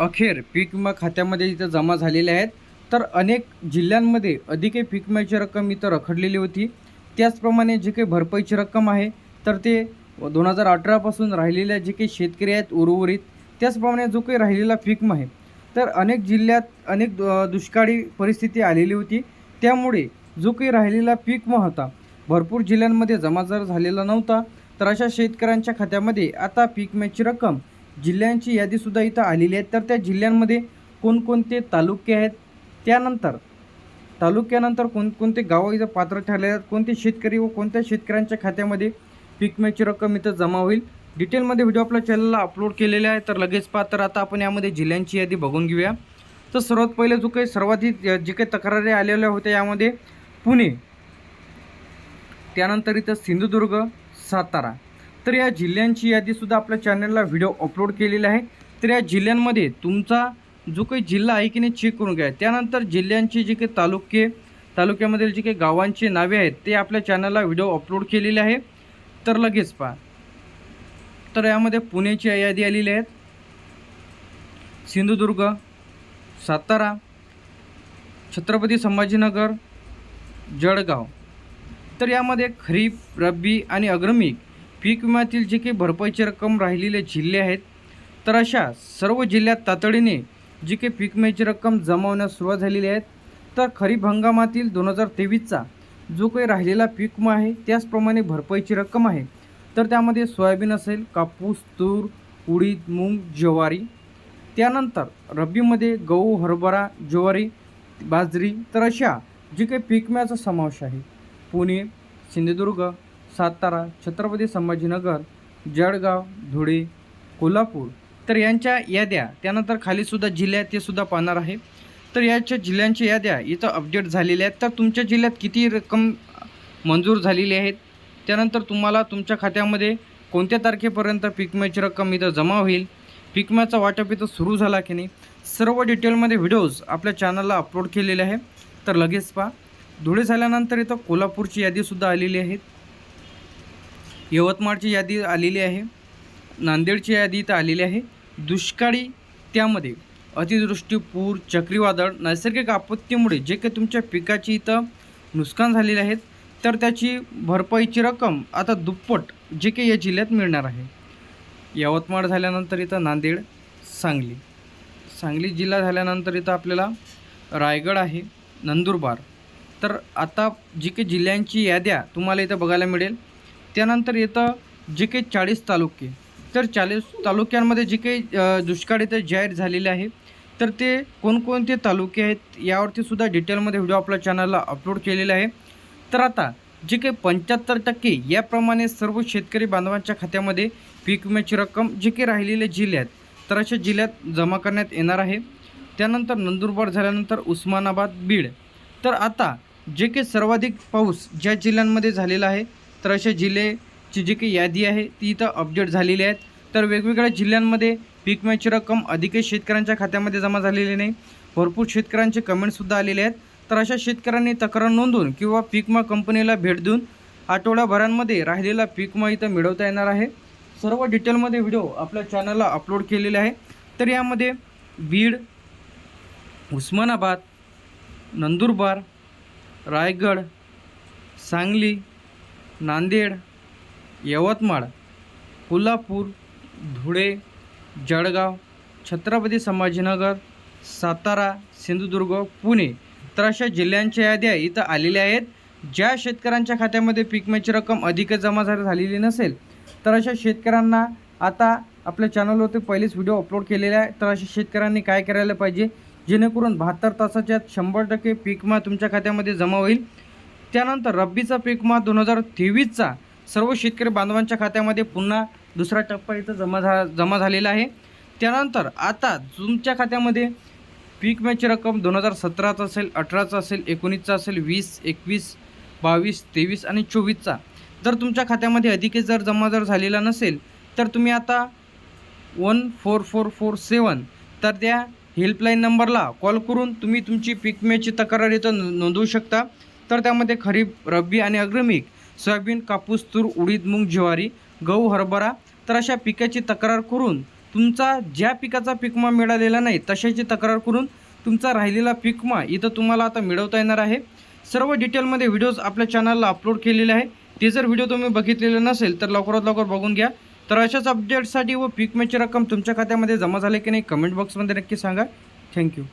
अखेर पीक विमा खात्यामध्ये इथं जमा झालेले आहेत. तर अनेक जिल्ह्यांमध्ये अधिकही पीक विम्याची रक्कम इथं रखडलेली होती. त्याचप्रमाणे जे काही भरपाईची रक्कम आहे तर ते दोन हजार अठरापासून राहिलेल्या जे काही शेतकरी आहेत उर्वरित त्याचप्रमाणे जो काही राहिलेला पीक विमा आहे तर अनेक जिल्ह्यात अनेक दुष्काळी परिस्थिती आलेली होती. त्यामुळे जो काही राहिलेला पीक विमा होता भरपूर जिल्ह्यांमध्ये जमा जर झालेला नव्हता तर अशा शेतकऱ्यांच्या खात्यामध्ये आता पीक विम्याची रक्कम जिल्ह्यांची यादीसुद्धा इथं आलेली आहे तर त्या जिल्ह्यांमध्ये कोणकोणते तालुके आहेत? त्यानंतर तालुक्यानंतर कोणकोणते गावं इथं पात्र ठरले आहेत? कोणते शेतकरी व कोणत्या शेतकऱ्यांच्या खात्यामध्ये पीक विम्याची रक्कम इथं जमा होईल? डिटेलमध्ये व्हिडिओ आपल्या चॅनलला अपलोड केलेले आहे. तर लगेच पहा. तर आता आपण यामध्ये जिल्ह्यांची यादी बघून घेऊया. तर सर्वात पहिले जो काही सर्वाधिक जे काही तक्रारी आलेल्या होत्या यामध्ये पुणे त्यानंतर इथं सिंधुदुर्ग सातारा तर या जिल्ह्यांची यादीसुद्धा आपल्या चॅनलला व्हिडिओ अपलोड केलेला आहे. तर या जिल्ह्यांमध्ये तुमचा जो काही जिल्हा आहे की नाही चेक करून घ्या. त्यानंतर जिल्ह्यांचे जे काही तालुके तालुक्यामधील जे काही गावांची नावे आहेत ते आपल्या चॅनलला व्हिडिओ अपलोड केलेले आहे. तर लगेच पहा. तर यामध्ये पुण्याची यादी आलेली आहेत सिंधुदुर्ग सातारा छत्रपती संभाजीनगर जळगाव. तर यामध्ये खरीप रब्बी आणि अग्रमिक पीक विम्यातील जे काही भरपाईची रक्कम राहिलेले जिल्हे आहेत तर अशा सर्व जिल्ह्यात तातडीने जी काही पीक विम्याची रक्कम जमावण्यास सुरुवात झालेली आहे. तर खरीप हंगामातील दोन हजार तेवीसचा जो काही राहिलेला पीक विमा आहे त्याचप्रमाणे भरपाईची रक्कम आहे. तर त्यामध्ये सोयाबीन असेल कापूस तूर उडीद मूग ज्वारी त्यानंतर रब्बीमध्ये गहू हरभरा ज्वारी बाजरी तर अशा जी काही पीक विम्याचा समावेश आहे. पुणे सिंधुदुर्ग सातारा छत्रपती संभाजीनगर जळगाव धुळे कोल्हापूर. तर यांच्या याद्या त्यानंतर खालीसुद्धा जिल्हे आहेत ते सुद्धा पाहणार आहे. तर याच्या जिल्ह्यांच्या याद्या इथं अपडेट झालेल्या आहेत. तर तुमच्या जिल्ह्यात किती रक्कम मंजूर झालेली आहेत? त्यानंतर तुम्हाला तुमच्या खात्यामध्ये कोणत्या तारखेपर्यंत पिकम्याची रक्कम इथं जमा होईल? पिकम्याचा वाटप इथं सुरू झाला की नाही? सर्व डिटेलमध्ये व्हिडिओज आपल्या चॅनलला अपलोड केलेले आहे तर लगेच पहा. धुळे झाल्यानंतर इथं कोल्हापूरची यादीसुद्धा आलेली आहे. यवतमाळची यादी आलेली आहे. नांदेडची यादी इथं आलेली आहे. दुष्काळी त्यामध्ये अतिवृष्टी पूर चक्रीवादळ नैसर्गिक आपत्तीमुळे जे काही तुमच्या पिकाची इथं नुकसान झालेले आहेत तर त्याची भरपाईची रक्कम आता दुप्पट जे काही या जिल्ह्यात मिळणार आहे. यवतमाळ झाल्यानंतर इथं नांदेड सांगली. सांगली जिल्हा झाल्यानंतर इथं आपल्याला रायगड आहे नंदुरबार. तर आता जी काही जिल्ह्यांची याद्या तुम्हाला इथं बघायला मिळेल त्यानंतर येतं जे काही चाळीस तालुके. तर चाळीस तालुक्यांमध्ये जे काही दुष्काळ इथं जाहीर झालेले आहे तर ते कोणकोणते तालुके आहेत यावरती सुद्धा डिटेलमध्ये व्हिडिओ आपल्या चॅनलला अपलोड केलेला आहे. तर आता जे काही पंच्याहत्तर टक्के याप्रमाणे सर्व शेतकरी बांधवांच्या खात्यामध्ये पीक विम्याची रक्कम जे काही राहिलेले जिल्हे आहेत तर अशा जिल्ह्यात जमा करण्यात येणार आहे. त्यानंतर नंदुरबार झाल्यानंतर उस्मानाबाद बीड. तर आता जे काही सर्वाधिक पाऊस ज्या जिल्ह्यांमध्ये झालेला आहे तर अशा जिल्ह्याची जी काही यादी आहे ती इथं अपडेट झालेली आहेत तर वेगवेगळ्या जिल्ह्यांमध्ये पीक विम्याची रक्कम अधिकच शेतकऱ्यांच्या खात्यामध्ये जमा झालेली नाही. भरपूर शेतकऱ्यांचे कमेंटसुद्धा आलेले आहेत. तर अशा शेतकऱ्यांनी तक्रार नोंदवून किंवा पीक विमा कंपनीला भेट देऊन आठवड्याभरांमध्ये राहिलेला पीक विमा इथं मिळवता येणार आहे. सर्व डिटेलमध्ये व्हिडिओ आपल्या चॅनलला अपलोड केलेले आहे. तर यामध्ये बीड उस्मानाबाद नंदुरबार रायगड सांगली नांदेड यवतमाळ कोल्हापूर धुळे जळगाव छत्रपती संभाजीनगर सातारा सिंधुदुर्ग पुणे तर अशा जिल्ह्यांच्या याद्या इथं आलेल्या आहेत. ज्या शेतकऱ्यांच्या खात्यामध्ये पीक विम्याची रक्कम अधिक जमा झाली झालेली नसेल तर अशा शेतकऱ्यांना आता आपल्या चॅनलवरती पहिलेच व्हिडिओ अपलोड केलेले आहे. तर अशा शेतकऱ्यांनी काय करायला पाहिजे? जेणेकरून बहात्तर तासाच्या शंभर टक्के पीक विमा तुमच्या खात्यामध्ये जमा होईल. त्यानंतर रब्बीचा पीक मा दोन हजार तेवीसचा. सर्व शेतकरी बांधवांच्या खात्यामध्ये पुन्हा दुसरा टप्पा इथं जमा झा जमा झालेला आहे. त्यानंतर आता तुमच्या खात्यामध्ये पीक विम्याची रक्कम दोन हजार सतराचा असेल अठराचा असेल एकोणीसचा असेल वीस एकवीस बावीस तेवीस आणि चोवीसचा. जर तुमच्या खात्यामध्ये अधिकच जर जमा जर झालेला नसेल तर तुम्ही आता one four four four seven तर त्या हेल्पलाईन नंबरला कॉल करून तुम्ही तुमची पीक विम्याची तक्रार इथं नोंदवू शकता. तर त्यामध्ये खरीप रब्बी आणि अग्रमिक सोयाबीन कापूस तूर उडीद मूग ज्वारी गहू हरभरा तर अशा पिकाची तक्रार करून तुमचा ज्या पिकाचा पिकमा मिळालेला नाही तशाची तक्रार करून तुमचा राहिलेला पिकमा इथं तुम्हाला आता मिळवता येणार आहे. सर्व डिटेलमध्ये व्हिडिओज आपल्या चॅनलला अपलोड केलेले आहे. ते जर व्हिडिओ तुम्ही बघितलेले नसेल तर लवकरात लवकर बघून घ्या. तर अशाच अपडेटसाठी व पिकम्याची रक्कम तुमच्या खात्यामध्ये जमा झाली की नाही कमेंट बॉक्समध्ये नक्की सांगा. थँक्यू